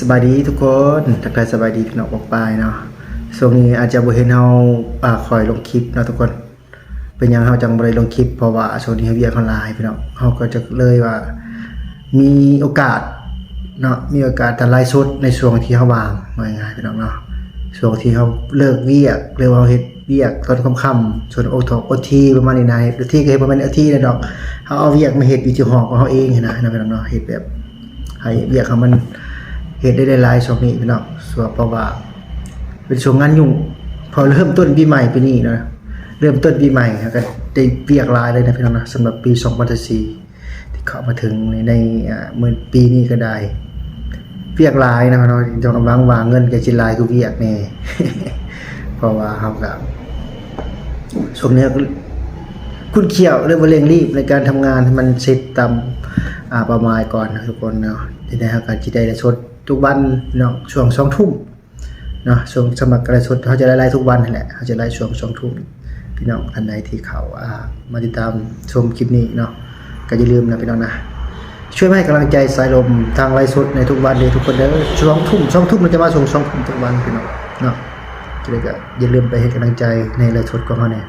สบายดีทุกคนทักทายสบายดีพี่น้องปอกไปเนาะช่วงนี้อาจจะบ่เห็นเฮาอ่าคอยลงคลิปเนาะทุกคน เป็นยังเฮาจังบ่ได้ลงคลิปเพราะว่าช่วงนี้เฮาเวียกออนไลน์พี่น้องเฮาก็จะเลยว่า มีโอกาสเนาะมีโอกาสจะไลฟ์สดในช่วงที่เฮาว่างว่าง่ายๆพี่น้องเนาะช่วงที่เฮาเลิกเวียกหรือว่าเฮาเฮ็ดเวียกตอนค่ำๆส่วนโอทโอทีประมาณนี้นะโอทีก็เฮ็ดประมาณโอทีนะดอกเฮาเอาเวียกมาเฮ็ดอยู่ที่ห้องของเฮาเองนะนะพี่น้องเนาะเฮ็ดแบบให้เวียกเขามัน เฮ็ดได้หลายช่วงนี้พี่น้องส่วนเพราะว่า เป็นช่วงงานยุ่ง พอเริ่มต้นปีใหม่ไปนี้เนะเริ่มต้นปีใหม่ครับก็ได้เวียกลายเลยนะพี่น้องนะสำหรับปี2024ที่เข้ามาถึงในในเมื่อปีนี้ก็ได้เวียกลายนะพี่น้องจงกำลังวางเงินกับจิหลายคือเวียกแน่เพราะว่าเฮาก็ช่วงนี้คุณเขียวเรื่องเร่งรีบในการทำงานให้มันเสร็จตามประมาณก่อนนะทุกคนเนาะจะได้หาการจิได้ได้ชด ทุกวันเนาะช่วงสองทุ่มเนาะช่วงสมัครกระชดเขาจะไล่ทุกวันนั่นแหละเขาจะไล่ช่วงสองทุ่มพี่น้องท่านใดที่เขาอ่ามาติดตามชมคลิปนี้เนาะก็อย่าลืมนะพี่น้องนะช่วยให้กำลังใจสายลมทางไลฟ์สดในทุกวันเลยทุกคนเด้อช่วงทุ่มสองทุ่มมันจะมาส่งสองทุ่มทุกวันพี่น้องเนาะจะได้ก็อย่าลืมไปให้กำลังใจในไลฟ์สดของเขาเนี่ย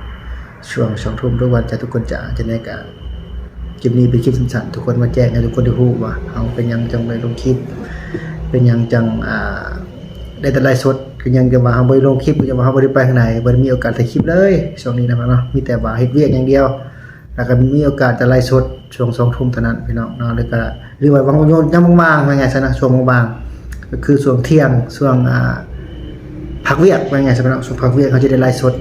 ช่วงสองทุ่มทุกวันจะทุกคนจะจะในการคลิปนี้เป็นคลิปสั้นๆทุกคนมาแจ้งให้ทุกคนได้รู้ว่าเอาเป็นยังจังไปลงคลิป เป็นยังจังอ่าได้แต่ไลฟ์สดคือยังจะว่าเฮาบ่ได้ลงคลิปจะว่าเฮาบ่ได้ไปข้างในบ่ได้มีโอกาสถ่ายคลิปเลยช่วงนี้นะครับเนาะมีแต่ว่าเฮ็ดเวียกอย่างเดียว แล้วก็มีโอกาสจะไลฟ์สดช่วงสองทุ่มเท่านั้นพี่น้องเนาะแล้วก็หรือว่าบางโยนยังบางๆว่าไงซะนะช่วงบางๆก็คือช่วงเที่ยงช่วงอ่าพักเวียกว่าไงสำหรับสุพักเวียกเขาจะได้ไลฟ์สด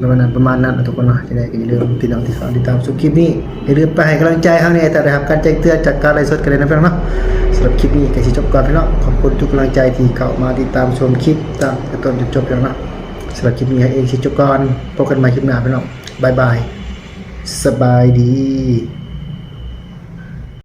ประมาณนั้นประมาณนั้นทุกคนเนาะจะได้อย่าลืมติดตามติดตามติดตามชมคลิปนี้อย่าลืมไปให้กำลังใจข้างในแต่ได้รับการแจ้งเตือนจากการไลฟ์สดกันเลยนะพี่น้องเนาะสำหรับคลิปนี้ก็สิจบก่อนพี่น้องขอบคุณทุกกำลังใจที่เข้ามาติดตามชมคลิปตามแต่ต้นจนจบพี่น้องเนาะสำหรับคลิปนี้เองสิจบก่อนพบกันใหม่คลิปหน้าพี่น้องบายบายสบายดี